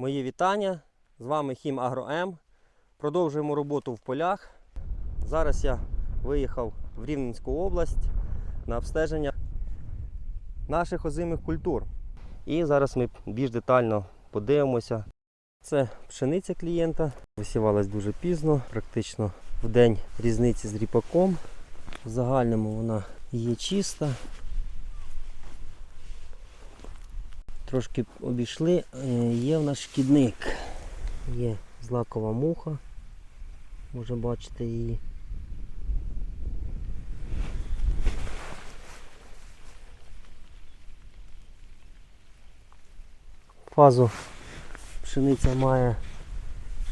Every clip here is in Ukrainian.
Мої вітання. З вами Хім Агро М. Продовжуємо роботу в полях. Зараз я виїхав в Рівненську область на обстеження наших озимих культур. І зараз ми більш детально подивимося. Це пшениця клієнта. Висівалась дуже пізно, практично в день різниці з ріпаком. В загальному вона є чиста. Трошки обійшли. Е, Є в нас шкідник. Є злакова муха. Може бачити її. Фазу пшениця має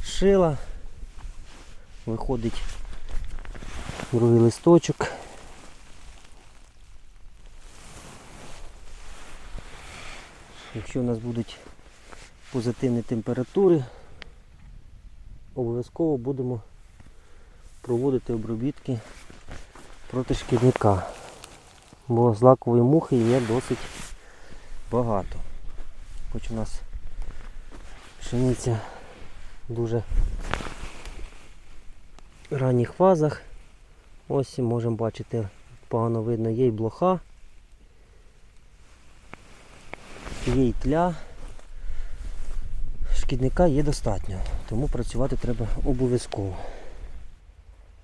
шила. Виходить другий листочок. Якщо у нас будуть позитивні температури, обов'язково будемо проводити обробітки проти шкідника. Бо злакової мухи є досить багато. Хоч у нас пшениця в дуже ранніх фазах. Ось можемо бачити, погано видно, є й блоха. Є тля. Шкідника є достатньо, тому працювати треба обов'язково.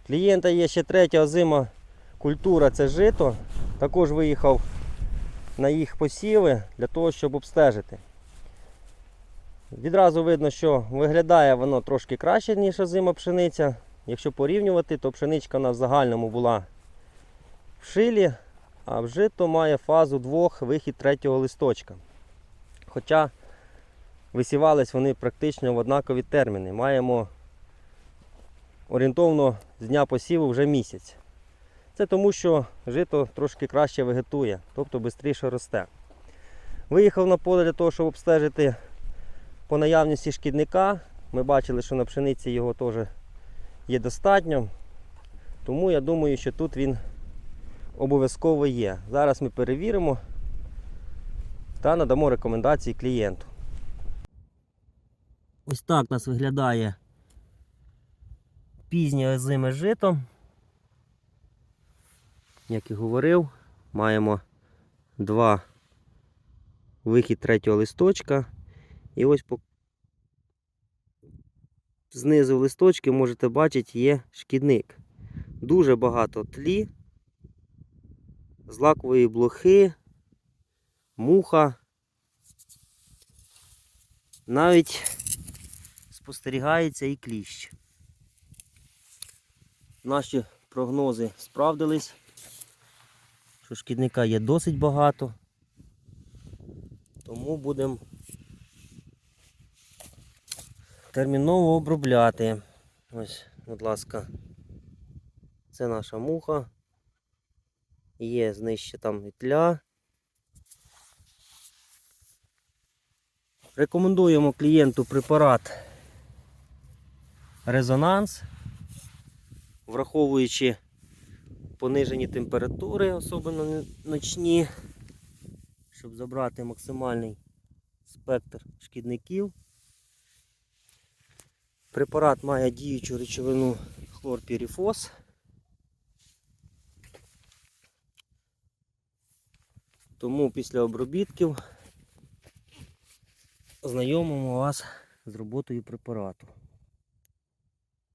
Клієнта є ще третя озима культура це жито. Також виїхав на їх посіви для того, щоб обстежити. Відразу видно, що виглядає воно трошки краще, ніж озима пшениця. Якщо порівнювати, то пшеничка нас в загальному була в шилі, а в жито має фазу двох, вихід третього листочка. Хоча висівались вони практично в однакові терміни. Маємо орієнтовно з дня посіву вже місяць. Це тому, що жито трошки краще вегетує, тобто швидше росте. Виїхав на поле для того, щоб обстежити по наявності шкідника. Ми бачили, що на пшениці його теж є достатньо. Тому я думаю, що тут він обов'язково є. Зараз ми перевіримо та надамо рекомендації клієнту. Ось так у нас виглядає пізнє озиме жито. Як і говорив, маємо два вихід третього листочка. І ось по знизу листочки можете бачити є шкідник. Дуже багато тлі, злакової блохи, муха. Навіть спостерігається і кліщ. Наші прогнози справдились, що шкідника є досить багато, тому будемо терміново обробляти. Ось, будь ласка, це наша муха. Є знижче там і тля. Рекомендуємо клієнту препарат резонанс, враховуючи понижені температури, особливо ночні, щоб забрати максимальний спектр шкідників. Препарат має діючу речовину хлорпірифос. Тому після обробітків ознайомимо вас з роботою препарату.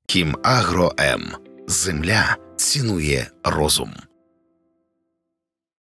Кім Агро М. Земля цінує розум.